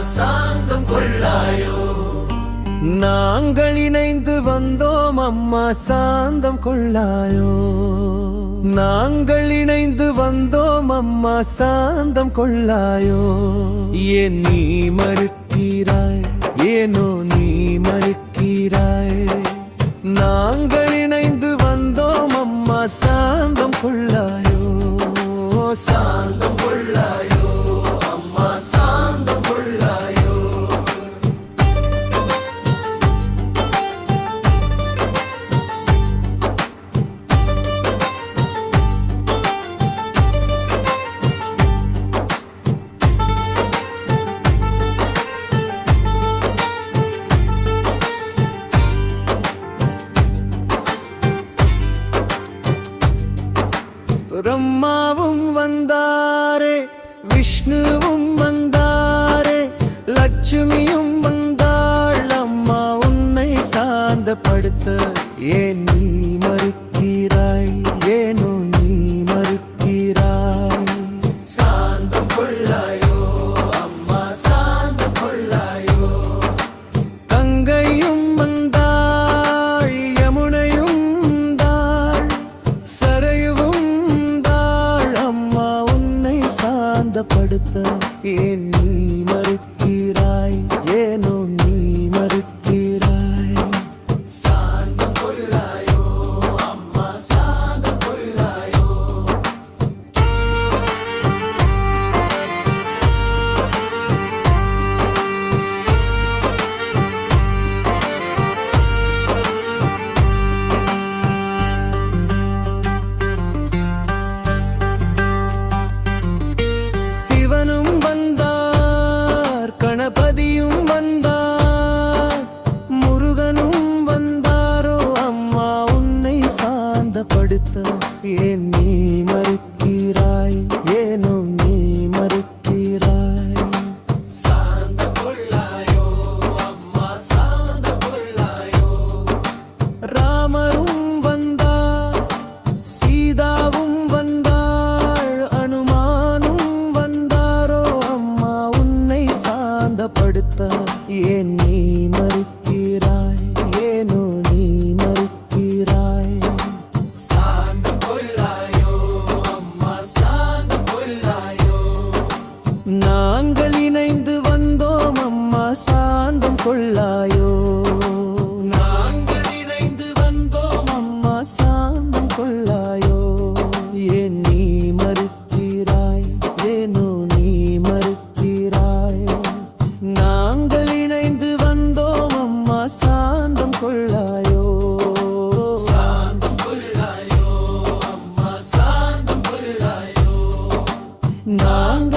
சாந்தம் கொள்ளாயோ? நாங்கள் இணைந்து வந்தோம் அம்மா சாந்தம் கொள்ளாயோ? நாங்கள் இணைந்து வந்தோம் அம்மா சாந்தம் கொள்ளாயோ? ஏன் நீ மறுக்கிறாய்? ஏனோ நீ மறுக்கிறாய்? நாங்கள் இணைந்து வந்தோம் அம்மா சாந்தம் கொள்ளாயோ? சாந்தம் கொள்ளாயோ? பிரம்மாவும் வந்தாரே விஷ்ணுவும் வந்தாரே லட்சுமியும் வந்தாள். அம்மா உன்னை சாந்தப்படுத்த ஏன் நீ மறுக்கிறாய்? ஏனோ நீ மறுக்கிறாய்? சாந்தம் கொள்ளாயோ. சாந்தப்படுத்த ஏன் நீ மறுத்த நாங்கள் இணைந்து வந்தோம் அம்மா சாந்தம் கொள்ளாயோ. நாங்கள் இணைந்து வந்தோம் அம்மா சாந்தம் கொள்ளாயோ. ஏன் நீ மறுக்கிறாய்? ஏனோ நீ மறுக்கிறாய்? நாங்கள் இணைந்து வந்தோம் அம்மா சாந்தம் கொள்ளாயோ. நாங்கள்